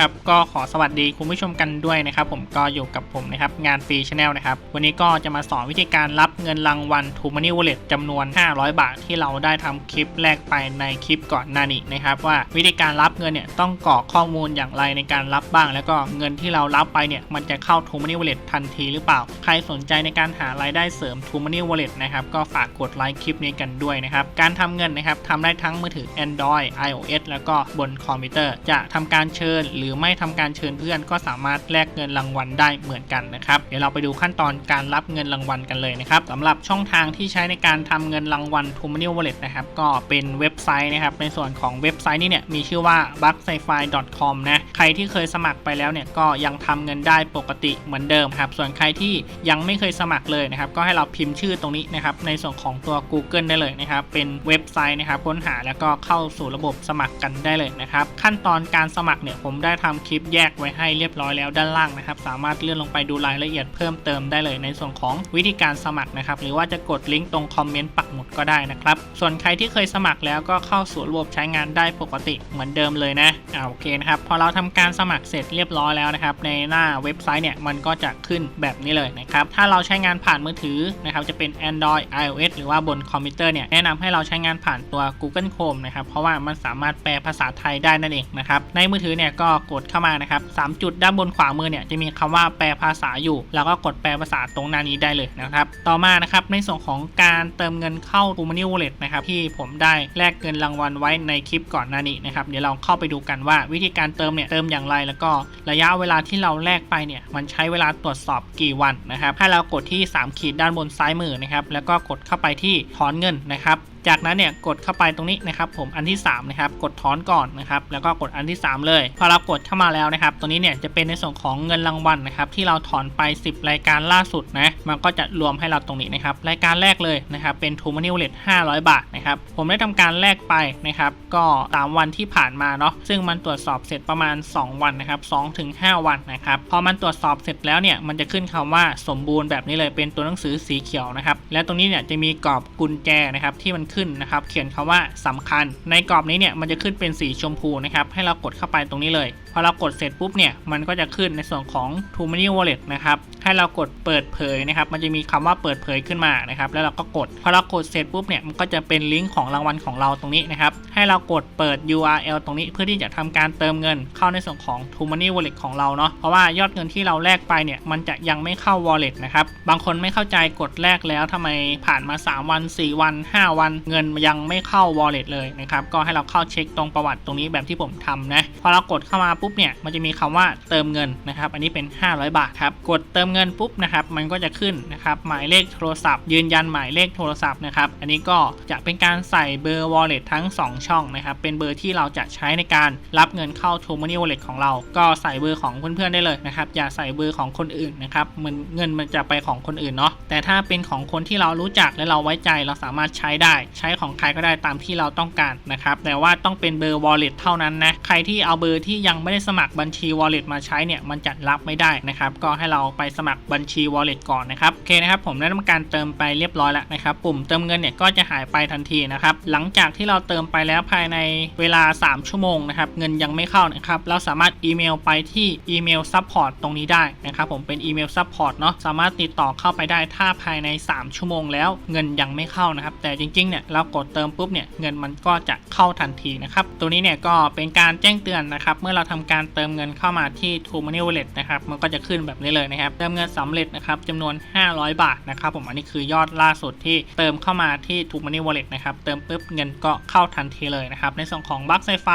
ครับก็ขอสวัสดีคุณผู้ชมกันด้วยนะครับ ผมก็อยู่กับผมนะครับงานฟรีชาแนลนะครับ วันนี้ก็จะมาสอนวิธีการรับเงินรางวัล t ูมันนี่วอลเล็ตจำนวน 500 บาทที่เราได้ทำคลิปแรกไปในคลิปก่อนหน้านี้นะครับ ว่าวิธีการรับเงินเนี่ยต้องกรอกข้อมูลอย่างไรในการรับบ้าง แล้วก็เงินที่เรารับไปเนี่ยมันจะเข้า t ูมันนี่วอลเล็ตทันทีหรือเปล่า ใครสนใจในการหารายได้เสริม t ูมันนี่วอลเล็ตนะครับก็ฝากกดไลค์คลิปนี้กันด้วยนะครับการทำเงินนะครับทำได้ทั้งมือถือ Android iOS แล้วก็บนคอมพิวเตอร์จะทำการเชิญหรือือไม่ทำการเชิญเพื่อนก็สามารถแลกเงินรางวัลได้เหมือนกันนะครับเดี๋ยวเราไปดูขั้นตอนการรับเงินรางวัลกันเลยนะครับสำหรับช่องทางที่ใช้ในการทำเงินรางวัล t ูมัน y Wallet นะครับก็เป็นเว็บไซต์นะครับในส่วนของเว็บไซต์นี้เนี่ยมีชื่อว่า b u g s i f i c o m นะใครที่เคยสมัครไปแล้วเนี่ยก็ยังทำเงินได้ปกติเหมือนเดิมครับส่วนใครที่ยังไม่เคยสมัครเลยนะครับก็ให้เราพิมพ์ชื่อตรงนี้นะครับในส่วนของตัว Google ได้เลยนะครับเป็นเว็บไซต์นะครับค้นหาแล้วก็เข้าสู่ระบบสมัครกันได้เลยนะครับขั้นตอนการสมัครเนี่ยผมได้ทำคลิปแยกไว้ให้เรียบร้อยแล้วด้านล่างนะครับ สามารถเลื่อนลงไปดูรายละเอียดเพิ่มเติมได้เลยในส่วนของวิธีการสมัครนะครับ หรือว่าจะกดลิงก์ตรงคอมเมนต์ปักหมุดก็ได้นะครับ ส่วนใครที่เคยสมัครแล้วก็เข้าสู่ระบบใช้งานได้ปกติเหมือนเดิมเลยนะอ่าโอเคนะครับ พอเราทำการสมัครเสร็จเรียบร้อยแล้วนะครับ ในหน้าเว็บไซต์เนี่ยมันก็จะขึ้นแบบนี้เลยนะครับ ถ้าเราใช้งานผ่านมือถือนะครับ จะเป็น Android iOS หรือว่าบนคอมพิวเตอร์เนี่ยแนะนำให้เราใช้งานผ่านตัว Google Chrome นะครับ เพราะว่ามันสามารถแปลภาษาไทยได้นั่นเองนะครับ ในมือถือเนี่ยก็กดเข้ามานะครับสามจุดด้านบนขวามือเนี่ยจะมีคำว่าแปลภาษาอยู่ แล้วก็กดแปลภาษาตรงหน้านี้ได้เลยนะครับ ต่อมานะครับในส่วนของการเติมเงินเข้า t ูมัน y Wallet นะครับที่ผมได้แลกเงินรางวัลไว้ในคลิปก่อนหน้านี้นะครับเดี๋ยวเราเข้าไปดูกันว่าวิธีการเติมเนี่ยเติมอย่างไร แล้วก็ระยะเวลาที่เราแลกไปเนี่ยมันใช้เวลาตรวจสอบกี่วันนะครับให้เรากดที่ 3 ขีดด้านบนซ้ายมือนะครับแล้วก็กดเข้าไปที่ถอนเงินนะครับจากนั้นเนี่ยกดเข้าไปตรงนี้นะครับผมอันที่3นะครับกดถอนก่อนนะครับแล้วก็กดอันที่ 3 เลย พอเรากดเข้ามาแล้วนะครับตัวนี้เนี่ยจะเป็นในส่วนของเงินรางวัลนะครับที่เราถอนไป 10 รายการล่าสุดนะมันก็จะรวมให้เราตรงนี้นะครับรายการแรกเลยนะครับเป็น t ูมัน y Wallet 500 บาทนะครับผมได้ทำการแลกไปนะครับก็ตามวันที่ผ่านมาเนาะซึ่งมันตรวจสอบเสร็จประมาณ 2 วันนะครับ2ถึง5วันนะครับพอมันตรวจสอบเสร็จแล้วเนี่ยมันจะขึ้นคำว่าสมบูรณ์แบบนี้เลยเป็นตัวหนังสือสีเขียวนะครับและตรงนี้เนี่ยจะมีกรอบกุญแจนะครับที่มันขึ้นนะครับเขียนคำว่าสำคัญ ในกรอบนี้เนี่ยมันจะขึ้นเป็นสีชมพูนะครับให้เรากดเข้าไปตรงนี้เลยพอเรากดเสร็จปุ๊บเนี่ย มันก็จะขึ้นในส่วนของ t ูมัน y Wallet นะครับ ให้เรากดเปิดเผยนะครับ มันจะมีคำว่าเปิดเผยขึ้นมานะครับ แล้วเราก็กด พอเรากดเสร็จปุ๊บเนี่ย มันก็จะเป็นลิงก์ของรางวัลของเราตรงนี้นะครับ ให้เรากดเปิด URL ตรงนี้เพื่อที่จะทำการเติมเงินเข้าในส่วนของ t ูมัน y Wallet ของเราเนาะ เพราะว่ายอดเงินที่เราแลกไปเนี่ย มันจะยังไม่เข้า Wallet นะครับ บางคนไม่เข้าใจกดแลกแล้วทำไมผ่านมา 3 วัน 4 วัน 5 วัน เงินยังไม่เข้า Wallet เลยนะครับ ก็ให้เราเข้าเช็คตรงประวัติตรงนี้แบบที่ผมทำนะ พอเรากดเข้ามาปุ๊บเนี่ยมันจะมีคำว่าเติมเงินนะครับ อันนี้เป็น 500 บาทครับ กดเติมเงินปุ๊บนะครับ มันก็จะขึ้นนะครับ หมายเลขโทรศัพท์ ยืนยันหมายเลขโทรศัพท์นะครับ อันนี้ก็จะเป็นการใส่เบอร์ Wallet ทั้ง 2 ช่องนะครับ เป็นเบอร์ที่เราจะใช้ในการรับเงินเข้า t ูมัน y Wallet ของเรา ก็ใส่เบอร์ของเพื่อนๆได้เลยนะครับ อย่าใส่เบอร์ของคนอื่นนะครับมันเงินมันจะไปของคนอื่นเนาะ แต่ถ้าเป็นของคนที่เรารู้จักและเราไว้ใจเราสามารถใช้ได้ ใช้ของใครก็ได้ตามที่เราต้องการนะครับ แต่ว่าต้องเป็นเบอร์ Wallet เท่านั้นนะ ใครที่เอาเบอร์ที่ยังไม่ได้สมัครบัญชี Wallet มาใช้เนี่ยมันจะรับไม่ได้นะครับ ก็ให้เราไปสมัครบัญชี Wallet ก่อนนะครับโอเคนะครับผมได้ทำการเติมไปเรียบร้อยแล้วนะครับปุ่มเติมเงินเนี่ยก็จะหายไปทันทีนะครับหลังจากที่เราเติมไปแล้วภายในเวลา 3 ชั่วโมงนะครับเงินยังไม่เข้านะครับเราสามารถอีเมลไปที่อีเมลซัพพอร์ตตรงนี้ได้นะครับผมเป็นอีเมลซัพพอร์ตเนาะสามารถติดต่อเข้าไปได้ถ้าภายใน 3 ชั่วโมงแล้วเงินยังไม่เข้านะครับแต่จริงๆเนี่ยเรากดเติมปุ๊บเนี่ยเงินมันก็จะเข้าทันทีนะครับตัวนี้เนี่ยก็เป็นการแจ้งเตือนนะครับเมื่อเราทำการเติมเงินเข้ามาที่ t ูมัน y Wallet นะครับมันก็จะขึ้นแบบนี้เลยนะครับเติมเงินสำเร็จนะครับจำนวน 500 บาทนะครับผมอันนี้คือยอดล่าสุดที่เติมเข้ามาที่ t ูมัน y Wallet นะครับเติมปุ๊บเงินก็เข้าทันทีเลยนะครับในส่วนของบัคไซไฟ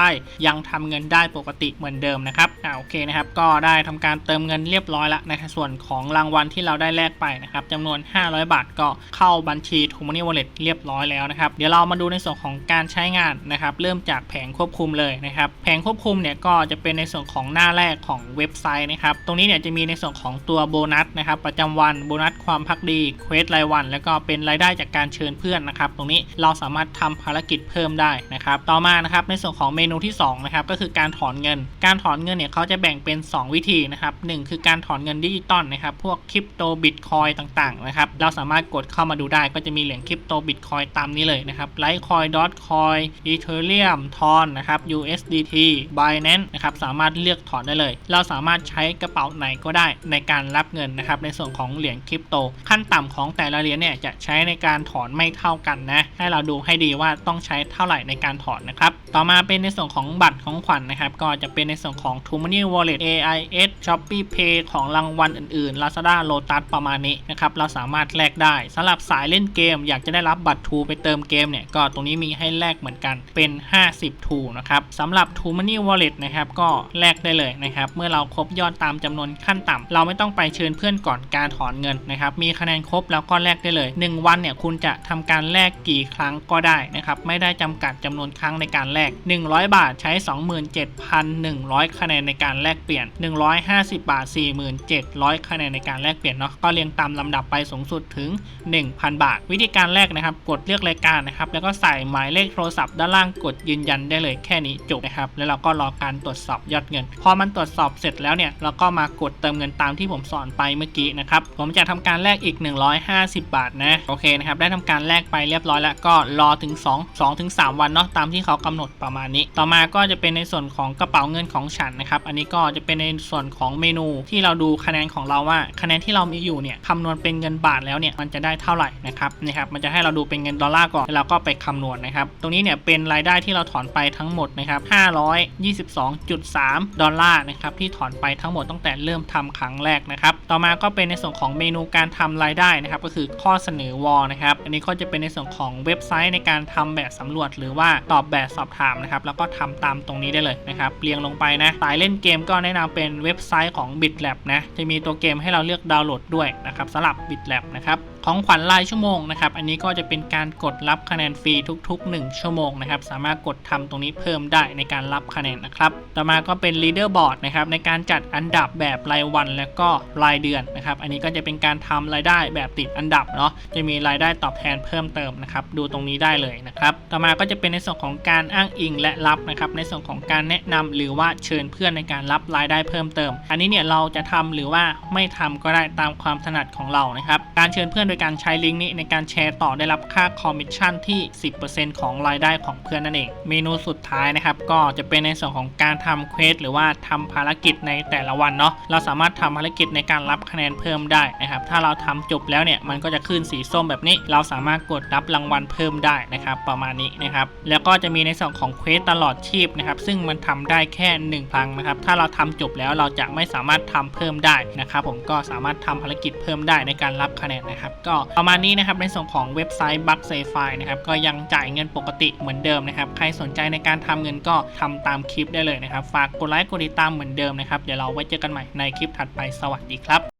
ยังทำเงินได้ปกติเหมือนเดิมนะครับอ่าโอเคนะครับก็ได้ทำการเติมเงินเรียบร้อยแล้วนะครับส่วนของรางวัลที่เราได้แลกไปนะครับจำนวน 500 บาทก็เข้าบัญชี t ูมัน y Wallet เรียบร้อยแล้วนะครับเดี๋ยวเรามาดูในส่วนของการใช้งานนะครับเริ่มจากแผงควบคุมเลยนะครับแผงควบคุมเนี่ยก็จะเป็นในส่วนของหน้าแรกของเว็บไซต์นะครับ ตรงนี้เนี่ยจะมีในส่วนของตัวโบนัสนะครับ ประจำวันโบนัสความพักดีเควสรายวัน แล้วก็เป็นรายได้จากการเชิญเพื่อนนะครับ ตรงนี้เราสามารถทำภารกิจเพิ่มได้นะครับ ต่อมานะครับในส่วนของเมนูที่2นะครับก็คือการถอนเงิน การถอนเงินเนี่ยเขาจะแบ่งเป็น 2 วิธีนะครับหคือการถอนเงินดิจิตอลนะครับ พวกคริปโตบิตคอยต่างๆนะครับ เราสามารถกดเข้ามาดูได้ ก็จะมีเหรียญคริปโตบิตคอยตามนี้เลยนะครับไลท์คอยดอทคอยอีเทอเรียมทอนนะครับ USDT Binance นะครับสามารถเลือกถอนได้เลย เราสามารถใช้กระเป๋าไหนก็ได้ในการรับเงินนะครับในส่วนของเหรียญคริปโต ขั้นต่ำของแต่ละเหรียญเนี่ยจะใช้ในการถอนไม่เท่ากันนะ ให้เราดูให้ดีว่าต้องใช้เท่าไหร่ในการถอนนะครับ ต่อมาเป็นในส่วนของบัตรของขวัญนนะครับ ก็จะเป็นในส่วนของ t o m o n e y Wallet AIS Shopee Pay ของรางวัลอื่นๆ Lazada Lotus ประมาณนี้นะครับ เราสามารถแลกได้สำหรับสายเล่นเกม อยากจะได้รับบัตรทูไปเติมเกมเนี่ยก็ตรงนี้มีให้แลกเหมือนกันเป็น 50ทูนะครับสำหรับ t o m o n e y Wallet นะครับก็แลกได้เลยนะครับ เมื่อเราครบยอดตามจำนวนขั้นต่ำเราไม่ต้องไปเชิญเพื่อนก่อนการถอนเงินนะครับ มีคะแนนครบแล้วก็แลกได้เลย 1 วันเนี่ยคุณจะทำการแลกกี่ครั้งก็ได้นะครับ ไม่ได้จำกัดจำนวนครั้งในการแลก 100 บาทใช้ 27,100 คะแนนในการแลกเปลี่ยน 150 บาท 4700 คะแนนในการแลกเปลี่ยนเนาะ ก็เรียงตามลำดับไปสูงสุดถึง 1,000 บาท วิธีการแลกนะครับ กดเลือกรายการนะครับ แล้วก็ใส่หมายเลขโทรศัพท์ด้านล่างกดยืนยันได้เลยแค่นี้จบนะครับ แล้วเราก็รอการตรวจสอบยอดเงิน พอมันตรวจสอบเสร็จแล้วเนี่ยเราก็มากดเติมเงินตามที่ผมสอนไปเมื่อกี้นะครับผมจะทำการแลกอีก 150 บาทนะโอเคนะครับได้ทำการแลกไปเรียบร้อยแล้วก็รอถึง 2 2ถึง3วันเนาะตามที่เขากำหนดประมาณนี้ ต่อมาก็จะเป็นในส่วนของกระเป๋าเงินของฉันนะครับอันนี้ก็จะเป็นในส่วนของเมนูที่เราดูคะแนนของเราว่า คะแนนที่เรามีอยู่เนี่ยคำนวณเป็นเงินบาทแล้วเนี่ยมันจะได้เท่าไหร่นะครับนะครับมันจะให้เราดูเป็นเงินดอลลาร์ก่อนแล้วเราก็ไปคำนวณนะครับตรงนี้เนี่ยเป็นรายได้ที่เราถอนไปทั้งหมดนะครับ522.3ดอลลาร์นะครับที่ถอนไปทั้งหมดตั้งแต่เริ่มทำครั้งแรกนะครับต่อมาก็เป็นในส่วนของเมนูการทำรายได้นะครับก็คือข้อเสนอวอลนะครับอันนี้ก็จะเป็นในส่วนของเว็บไซต์ในการทำแบบสำรวจ หรือว่าตอบแบบสอบถามนะครับแล้วก็ทำตามตรงนี้ได้เลยนะครับเรียงลงไปนะสายเล่นเกมก็แนะนำเป็นเว็บไซต์ของ BitLab นะจะมีตัวเกมให้เราเลือกดาวน์โหลดด้วยนะครับสำหรับ BitLab นะครับ ของขวัญรายชั่วโมงนะครับ อันนี้ก็จะเป็นการกดรับคะแนนฟรีทุก ๆ 1 ชั่วโมงนะครับ สามารถกดทำตรงนี้เพิ่มได้ในการรับคะแนนนะครับ ต่อมาก็เป็น leaderboard นะครับในการจัดอันดับแบบรายวันแล้วก็รายเดือนนะครับ อันนี้ก็จะเป็นการทำรายได้แบบติดอันดับเนาะ จะมีรายได้ตอบแทนเพิ่มเติมนะครับ ดูตรงนี้ได้เลยนะครับ ต่อมาก็จะเป็นในส่วนของการอ้างอิงและรับนะครับ ในส่วนของการแนะนำหรือว่าเชิญเพื่อนในการรับรายได้เพิ่มเติม อันนี้เนี่ยเราจะทำหรือว่าไม่ทำก็ได้ตามความถนัดของเรานะครับ การเชิญเพื่อนโดยการใช้ลิงก์นี้ในการแชร์ต่อได้รับค่าคอมมิชชั่นที่ 10%ของรายได้ของเพื่อนนั่นเอง เมนูสุดท้ายนะครับก็จะเป็นในส่วนของการทำเควสหรือว่าทำภารกิจในแต่ละวันเนาะเราสามารถทำภารกิจในการรับคะแนนเพิ่มได้นะครับถ้าเราทำจบแล้วเนี่ยมันก็จะขึ้นสีส้มแบบนี้ เราสามารถกดรับรางวัลเพิ่มได้นะครับประมาณนี้นะครับแล้วก็จะมีในส่วนของเควสตลอดชีพนะครับซึ่งมันทำได้แค่1ครั้งนะครับถ้าเราทำจบแล้วเราจะไม่สามารถทำเพิ่มได้นะครับผมก็สามารถทำภารกิจเพิ่มได้ในการรับคะแนนนะครับก็ประมาณนี้นะครับในส่วนของเว็บไซต์ b u g s a f i นะครับก็ยังจ่ายเงินปกติเหมือนเดิมนะครับใครสนใจในการทำเงินก็ทำตามคลิปได้เลยนะครับ ฝากกดไลค์กดติดตามเหมือนเดิมนะครับเดี๋ยวเราไว้เจอกันใหม่ในคลิปถัดไปสวัสดีครับ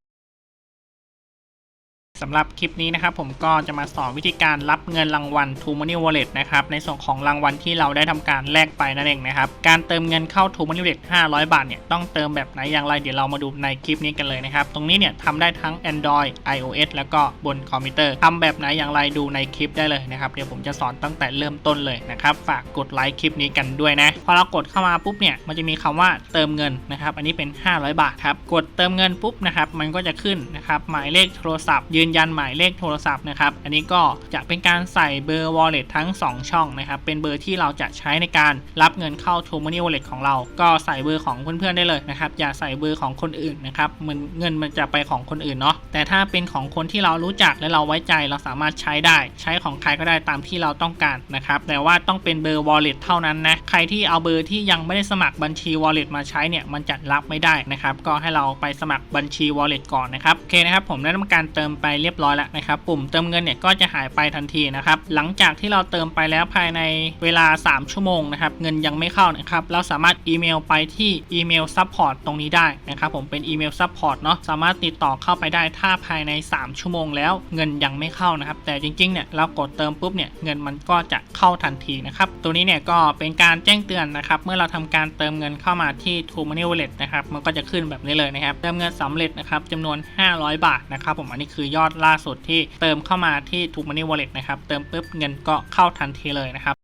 สำหรับคลิปนี้นะครับผมก็จะมาสอนวิธีการรับเงินรางวัล t o Money Wallet นะครับในส่วนของรางวัลที่เราได้ทำการแลกไปนั่นเองนะครับการเติมเงินเข้า t o Money Wallet 500 บาทเนี่ยต้องเติมแบบไหนอย่างไรเดี๋ยวเรามาดูในคลิปนี้กันเลยนะครับตรงนี้เนี่ยทำได้ทั้ง Android iOS แล้วก็บนคอมพิวเตอร์ทำแบบไหนอย่างไรดูในคลิปได้เลยนะครับเดี๋ยวผมจะสอนตั้งแต่เริ่มต้นเลยนะครับฝากกดไลค์คลิปนี้กันด้วยนะพอเรากดเข้ามาปุ๊บเนี่ยมันจะมีคำว่าเติมเงินนะครับอันนี้เป็น 500 บาทครับกดเติมเงินปุ๊บนะครับมันก็จะขึ้นนะครับหมายเลขโทรศัพท์ยืนนยันหมายเลขโทรศัพท์นะครับ อันนี้ก็จะเป็นการใส่เบอร์ wallet ทั้ง 2 ช่องนะครับ เป็นเบอร์ที่เราจะใช้ในการรับเงินเข้า t o Money Wallet ของเรา ก็ใส่เบอร์ของเพื่อนๆได้เลยนะครับ อย่าใส่เบอร์ของคนอื่นนะครับมันเงินมันจะไปของคนอื่นเนาะ แต่ถ้าเป็นของคนที่เรารู้จักและเราไว้ใจเราสามารถใช้ได้ ใช้ของใครก็ได้ตามที่เราต้องการนะครับ แต่ว่าต้องเป็นเบอร์ wallet เท่านั้นนะ ใครที่เอาเบอร์ที่ยังไม่ได้สมัครบัญชี wallet มาใช้เนี่ย มันจะรับไม่ได้นะครับ ก็ให้เราไปสมัครบัญชี wallet ก่อนนะครับ โอเคนะครับ ผมได้ทำการเติมไปเรียบร้อยแล้วนะครับ ปุ่มเติมเงินเนี่ยก็จะหายไปทันทีนะครับ หลังจากที่เราเติมไปแล้วภายในเวลา 3 ชั่วโมงนะครับ เงินยังไม่เข้านะครับ เราสามารถอีเมลไปที่อีเมลซัพพอร์ตตรงนี้ได้นะครับ ผมเป็นอีเมลซัพพอร์ตเนาะ สามารถติดต่อเข้าไปได้ถ้าภายใน 3 ชั่วโมงแล้วเงินยังไม่เข้านะครับ แต่จริงๆ เนี่ยเรากดเติมปุ๊บเนี่ยเงินมันก็จะเข้าทันทีนะครับ ตัวนี้เนี่ยก็เป็นการแจ้งเตือนนะครับ เมื่อเราทำการเติมเงินเข้ามาที่ t o Money Wallet นะครับ มันก็จะขึ้นแบบนี้เลยนะครับ เติมเงินสำเร็จนะครับจำนวน 500 บาทนะครับ ผม อันนี้คือยอดล่าสุดที่เติมเข้ามาที่ t o Money Wallet นะครับ เติมปุ๊บเงินก็เข้าทันทีเลยนะครับ